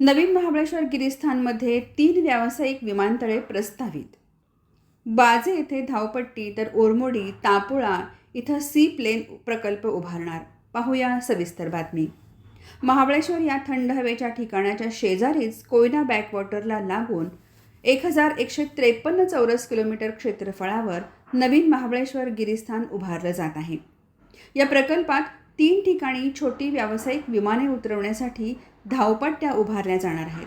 नवीन महाबळेश्वर गिरीस्थानमध्ये तीन व्यावसायिक विमानतळे प्रस्तावित. बाजे येथे धावपट्टी तर ओरमोडी तापोळा इथं सी प्लेन प्रकल्प उभारणार. पाहूया सविस्तर बातमी. महाबळेश्वर या थंड हवेच्या ठिकाणाच्या शेजारीच कोयना बॅकवॉटरला लागून एक हजार एकशे त्रेपन्न चौरस किलोमीटर क्षेत्रफळावर नवीन महाबळेश्वर गिरीस्थान उभारलं जात आहे. या प्रकल्पात तीन ठिकाणी छोटी व्यावसायिक विमाने उतरवण्यासाठी धावपट्ट्या उभारल्या जाणार आहेत.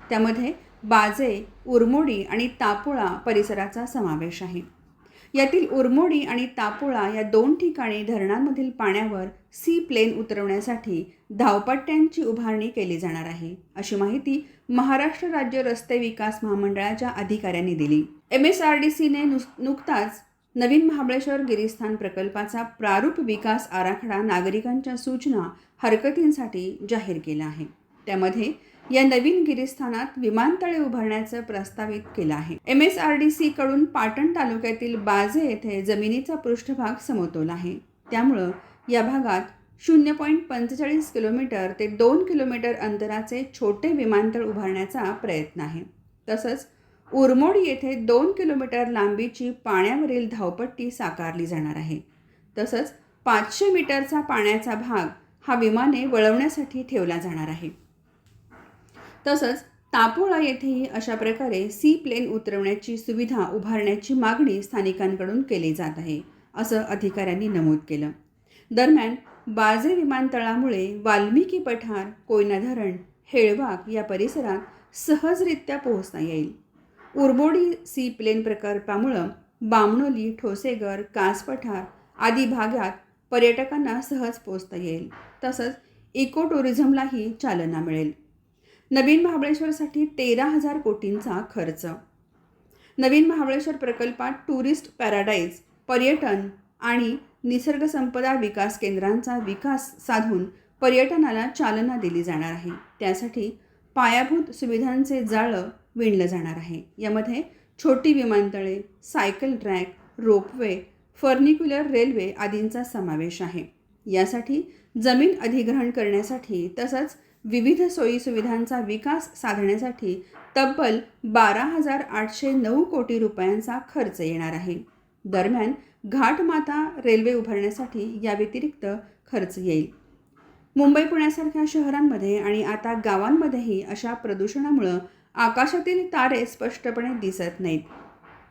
त्यामध्ये बाजे उरमोडी आणि तापोळा परिसराचा समावेश आहे. यातील उरमोडी आणि तापोळा या दोन ठिकाणी धरणांमधील पाण्यावर सी प्लेन उतरवण्यासाठी धावपट्ट्यांची उभारणी केली जाणार आहे अशी माहिती महाराष्ट्र राज्य रस्ते विकास महामंडळाच्या अधिकाऱ्यांनी दिली. एम एस आर डी सीने नुकताच नवीन महाबळेश्वर गिरीस्थान प्रकल्पाचा प्रारूप विकास आराखडा नागरिकांच्या सूचना हरकतींसाठी जाहीर केला आहे. त्यामध्ये या नवीन गिरीस्थानात विमानतळे उभारण्याचं प्रस्तावित केलं आहे. M S R D C कडून पाटण तालुक्यातील बाजे येथे जमिनीचा पृष्ठभाग समतोल आहे. त्यामुळं या भागात शून्य पॉईंट पंचेचाळीस किलोमीटर ते दोन किलोमीटर अंतराचे छोटे विमानतळ उभारण्याचा प्रयत्न आहे. तसंच उरमोड येथे दोन किलोमीटर लांबीची पाण्यावरील धावपट्टी साकारली जाणार आहे. तसंच पाचशे मीटरचा पाण्याचा भाग हा विमाने वळवण्यासाठी ठेवला जाणार आहे. तसंच तापोळा येथेही अशा प्रकारे सी प्लेन उतरवण्याची सुविधा उभारण्याची मागणी स्थानिकांकडून केली जात आहे असं अधिकाऱ्यांनी नमूद केलं. दरम्यान बाजे विमानतळामुळे वाल्मिकी पठार कोयना धरण हेळवाक या परिसरात सहजरित्या पोहोचता येईल. उरबोडी सी प्लेन प्रकल्पामुळं बामणोली ठोसेगर कासपठार आदी भागात पर्यटकांना सहज पोचता येईल. तसंच इको टुरिझमलाही चालना मिळेल. नवीन महाबळेश्वरसाठी तेरा हजार कोटींचा खर्च. नवीन महाबळेश्वर प्रकल्पात टुरिस्ट पॅराडाईज पर्यटन आणि निसर्गसंपदा विकास केंद्रांचा विकास साधून पर्यटनाला चालना दिली जाणार आहे. त्यासाठी पायाभूत सुविधांचे जाळं विणलं जाणार आहे. यामध्ये छोटी विमानतळे cycle track ropeway funicular railway आदींचा समावेश आहे. यासाठी जमीन अधिग्रहण करण्यासाठी तसंच विविध सोयीसुविधांचा विकास साधण्यासाठी तब्बल बारा हजार आठशे नऊ कोटी रुपयांचा खर्च येणार आहे. दरम्यान घाटमाता रेल्वे उभारण्यासाठी या व्यतिरिक्त खर्च येईल. मुंबई पुण्यासारख्या शहरांमध्ये आणि आता गावांमध्येही अशा प्रदूषणामुळं आकाशातील तारे स्पष्टपणे दिसत नाहीत.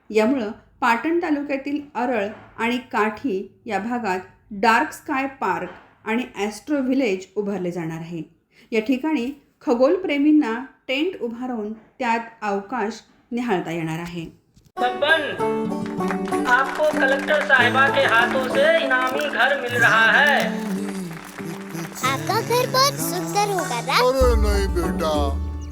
यामुळं पाटण तालुक्यातील अरळ आणि काठी या भागात डार्क स्काय पार्क आणि ॲस्ट्रो व्हिलेज उभारले जाणार आहे. या ठिकाणी खगोलप्रेमींना टेंट उभारून त्यात अवकाश निहाळता येणार आहे. बब्बन आपको कलेक्टर साहिबा के हाथों से इनामी घर मिल रहा है। आपका घर बहुत सुंदर होगा ना अरे नहीं बेटा।